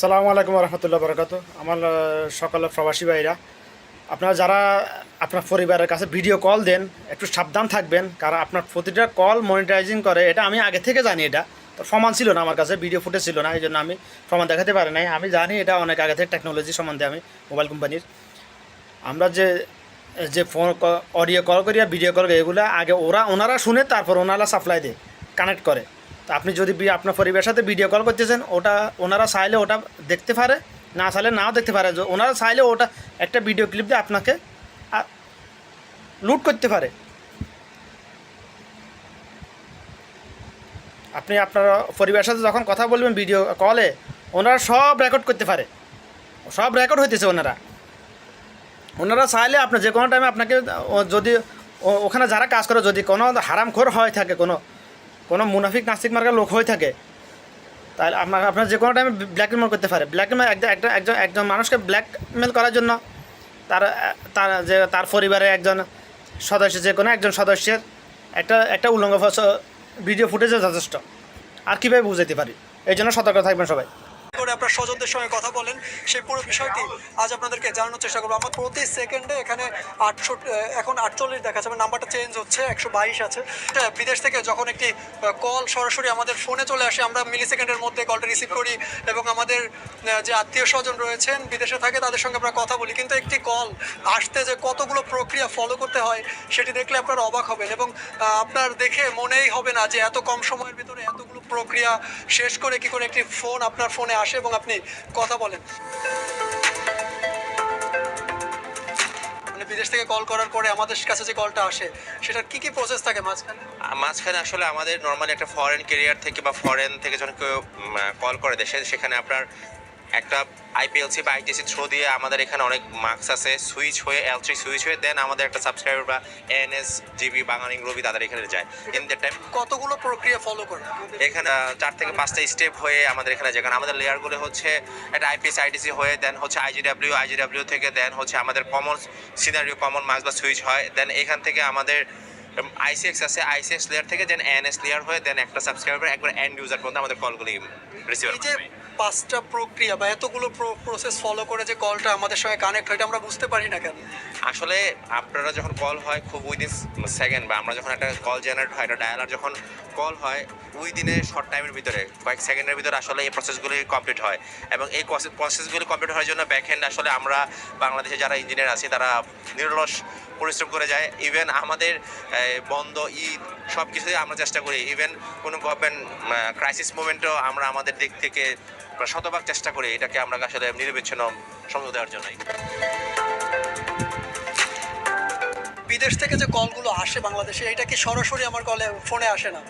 সালামু আলাইকুম রহমতুল্লাহ বরকাত আমার সকল প্রবাসী ভাইরা, আপনারা যারা আপনার পরিবারের কাছে ভিডিও কল দেন, একটু সাবধান থাকবেন, কারণ আপনার প্রতিটা কল মনিটাইজিং করে, এটা আমি আগে থেকে জানি এটা। তো প্রমাণ ছিল না আমার কাছে ভিডিও ফুটেজ ছিল না, এই জন্য আমি প্রমাণ দেখাতে পারি নাই। আমি জানি এটা অনেক আগে থেকে টেকনোলজি সম্বন্ধে আমি মোবাইল কোম্পানির আমরা যে যে ফোন অডিও কল করি আর ভিডিও কল করি, এগুলো আগে ওরা, ওনারা শুনে, তারপর ওনারা সাপ্লাই দেয় কানেক্ট করে। তো আপনি যদি আপনার পরিবারের সাথে ভিডিও কল করতেছেন, ওটা ওনারা চাইলে ওটা দেখতে পারে, না চাইলে নাও দেখতে পারে। ওনারা চাইলে ওটা একটা ভিডিও ক্লিপ দিয়ে আপনাকে লুট করতে পারে। আপনি আপনার পরিবারের সাথে যখন কথা বলবেন ভিডিও কলে ওনারা সব রেকর্ড করতে পারে। সব রেকর্ড হইতেছে ওনারা। ওনারা চাইলে আপনার যে কোনো টাইমে আপনাকে যদি ওখানে যারা কাজ করে, যদি কোনো হারামখোর হয়ে থাকে, কোনো কোনো মুনাফিক নাস্তিক মার্কার লোক হয়ে থাকে। তাহলে আপনার আপনার যে কোনো টাইমে ব্ল্যাকমেল করতে পারে। ব্ল্যাকমেল একটা একটা, একজন একজন মানুষকে ব্ল্যাকমেল করার জন্য তার তার যে, তার পরিবারের একজন সদস্য, যে কোনো একজন সদস্যের একটা একটা উল্লঙ্গ ভিডিও ফুটেজে যথেষ্ট। আর কীভাবে বুঝাইতে পারি? এই জন্য সতর্ক থাকবেন সবাই। করে আপনার স্বজনদের সঙ্গে কথা বলেন, সেই পুরো বিষয়টি আজ আপনাদেরকে জানানোর চেষ্টা করব। আমার প্রতি সেকেন্ডে এখানে আটশো, এখন আটচল্লিশ দেখাচ্ছে আমার নাম্বারটা চেঞ্জ হচ্ছে, একশো বাইশ আছে। বিদেশ থেকে যখন একটি কল সরাসরি আমাদের ফোনে চলে আসে, আমরা মিলি সেকেন্ডের মধ্যে কলটা রিসিভ করি এবং আমাদের যে আত্মীয় স্বজন রয়েছেন, বিদেশে থাকে, তাদের সঙ্গে আমরা কথা বলি। কিন্তু একটি কল আসতে যে কতগুলো প্রক্রিয়া ফলো করতে হয়, সেটি দেখলে আপনারা অবাক হবেন এবং আপনার দেখে মনেই হবে না যে এত কম সময়ের ভিতরে এতগুলো প্রক্রিয়া শেষ করে কি করে একটি ফোন আপনার ফোনে আসে। এবং আপনি কথা বলেন। মানে বিদেশ থেকে কল করার পরে আমাদের কাছে যে কলটা আসে, সেটার কি কি প্রসেস থাকে মাঝখানে? মাঝখানে আসলে আমাদের নর্মালি একটা ফরেন কেরিয়ার থেকে বা ফরেন থেকে যখন কেউ কল করে দেশে, সেখানে আপনার একটা আইপিএলসি বা আইটিসি থ্রু দিয়ে আমাদের এখানে অনেক মার্কস আছে। সুইচ হয়ে এল থ্রি সুইচ হয়ে দেন আমাদের একটা সাবস্ক্রাইবার বা এনএস জিবি বাঙালি রবি তাদের এখানে যায়। ইন দ্য টাইম কতগুলো প্রক্রিয়া ফলো করে এখানে চার থেকে পাঁচটা স্টেপ হয়ে আমাদের এখানে যায়। কারণ আমাদের লেয়ারগুলো হচ্ছে একটা আইপিএস আইটিসি হয়ে দেন হচ্ছে আইজিডাব্লিউ আইজিডাব্লিউ থেকে দেন হচ্ছে আমাদের কমন সিনারিও কমন মার্কস বা সুইচ হয়। দেন এখান থেকে আমাদের আইসিএক্স আছে আইসিএক্স লেয়ার থেকে দেন এনএস লেয়ার হয়ে দেন একটা সাবস্ক্রাইবার একবার এন্ড ইউজার পর্যন্ত আমাদের কলগুলি রিসিভ এই যে পাঁচটা প্রক্রিয়া বা এতগুলো প্রসেস ফলো করে যে কলটা আমাদের সঙ্গে কানেক্ট হয় এটা আমরা বুঝতে পারি না কেন? আসলে আপনারা যখন কল হয় খুব উইদিন সেকেন্ড বা আমরা যখন একটা কল জেনারেট হয় একটা ডায়ালার যখন কল হয় ওই দিনে শর্ট টাইমের ভিতরে কয়েক সেকেন্ডের ভিতরে আসলে এই প্রসেসগুলি কমপ্লিট হয়। এবং এই প্রসেসগুলি কমপ্লিট হওয়ার জন্য ব্যাক হ্যান্ড আসলে আমরা বাংলাদেশে যারা ইঞ্জিনিয়ার আছি তারা নিরলস পরিশ্রম করে যায়। ইভেন আমাদের বন্ধ, ঈদ সব কিছুই আমরা চেষ্টা করি। ইভেন কোনো গভর্নমেন্ট ক্রাইসিস মুভমেন্টও আমরা আমাদের দিক থেকে শতভাগ চেষ্টা করি। এটাকে আমরা আসলে নিরবিচ্ছিন্ন সময় দেওয়ার জন্যই। বিদেশ থেকে যে কলগুলো আসে বাংলাদেশে, এটা কি সরাসরি আমার কলে ফোনে আসে না?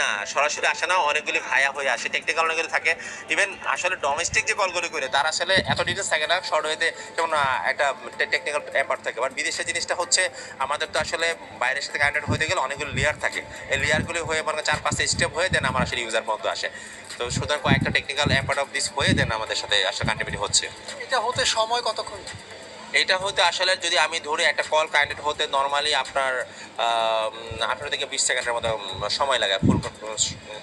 না, সরাসরি আসে না, অনেকগুলি ভায়া হয়ে আসে। টেকনিক্যাল অনেকগুলি থাকে। ইভেন আসলে ডোমেস্টিক যে কলগুলি করে, তার আসলে এত ডিটেলস থাকে না শর্ট ওয়েতে যেমন একটা টেকনিক্যাল ব্যাপার থাকে। বাট বিদেশের জিনিসটা হচ্ছে, আমাদের তো আসলে বাইরের সাথে কানেক্টেড হতে গেলে অনেকগুলো লেয়ার থাকে। এই লেয়ারগুলি হয়ে মানে চার, পাঁচটা স্টেপ হয়ে দেন আমার আসলে ইউজার পর্যন্ত আসে। তো সুতরাং কয়েকটা টেকনিক্যাল অ্যাপার্ট অফ দিস হয়ে দেন আমাদের সাথে আসলে কানেক্টিভিটি হচ্ছে। এটা হতে সময় কতক্ষণ? এটা হতে আসলে যদি আমি ধরি একটা কল কানেক্টেড হতে নর্মালি আপনার আঠারো থেকে বিশ সেকেন্ডের মতো সময় লাগে ফুল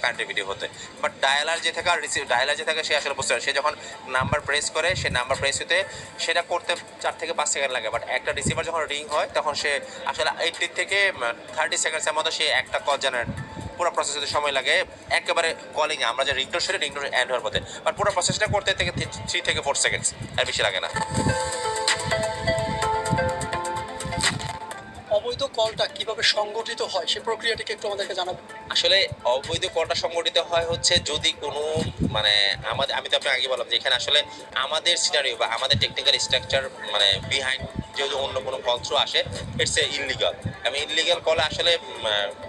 কানেক্টিভিটি হতে। বাট ডায়ালার যে থাকে আর রিসিভ ডায়ালার যে থাকে সে আসলে বুঝতে সে যখন নাম্বার প্রেস করে, সে নাম্বার প্রেস হতে সেটা করতে চার থেকে পাঁচ সেকেন্ড লাগে। বাট একটা রিসিভার যখন রিং হয়, তখন সে আসলে এইটটি থেকে থার্টি সেকেন্ডসের মতো সে একটা কল জেনারেট পুরো প্রসেস হতে সময় লাগে। একেবারে কলিং আমরা যে রিংটোর সেটা রিংটোর এন্ড হওয়ার পথে। বাট পুরো প্রসেসটা করতে থেকে থ্রি থেকে ফোর সেকেন্ডস আর বেশি লাগে না। অবৈধ কলটা কীভাবে সংগঠিত হয় সেই প্রক্রিয়াটিকে একটু আমাদেরকে জানাব আসলে অবৈধ কলটা সংগঠিত হয় হচ্ছে যদি কোনো মানে আমাদের, আমি তো আপনাকে আগে বললাম যে এখানে আসলে আমাদের সিনারিও বা আমাদের টেকনিক্যাল স্ট্রাকচার মানে বিহাইন্ড যেহেতু অন্য কোনো কন্ট্রো আসে ইটস এ ইনলিগাল আমি ইনলিগাল কলে আসলে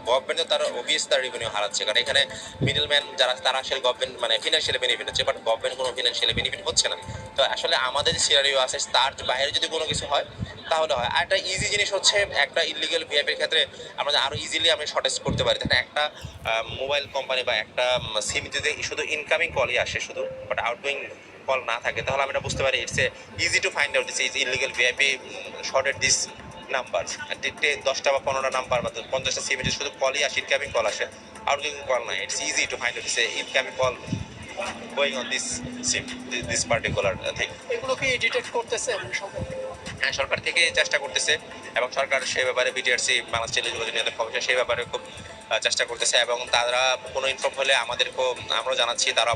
গভর্নমেন্ট তার অবভিয়াস তার রেভিনিউ হারাচ্ছে। কারণ এখানে মিডল ম্যান যারা, তারা আসলে গভর্নমেন্ট মানে ফিনান্সিয়ালি বেনিফিট হচ্ছে বাট গভর্নমেন্ট কোনো ফিনান্সিয়ালি বেনিফিট হচ্ছে না। তো আসলে আমাদের সিনারিও আছে, তার বাইরে যদি কোনো কিছু হয়, তাহলে হয়। আর একটা ইজি জিনিস হচ্ছে, একটা ইলিগাল ভিআইপির ক্ষেত্রে আমরা আরও ইজিলি আমি শর্টেজ করতে পারি। তাহলে একটা মোবাইল কোম্পানি বা একটা সিম যদি শুধু ইনকামিং কলই আসে, শুধু বাট আউটগোয়িং কল না থাকে, তাহলে আমরা বুঝতে পারি it's a easy to find out this is illegal VIP shorted this number দশটা বা পনেরোটা নাম্বার বা পঞ্চাশটা সিম শুধু কলই আসে ইনকামিং কল আসে আউটগোয়িং কল না it's easy to find out this incoming call going on this SIM, this particular thing. এগুলো কি ডিটেক্ট করতেছেন সবাই হ্যাঁ সরকার থেকে চেষ্টা করতেছে এবং সরকার সে ব্যাপারে বিটিআরসি বাংলাদেশ টেলিযোগাযোগ নিয়ন্ত্রণ কমিশন সেই ব্যাপারে খুব চেষ্টা করতেছে এবং তারা কোনো ইনফর্ম হলে আমাদেরকেও আমরা জানাচ্ছি তারা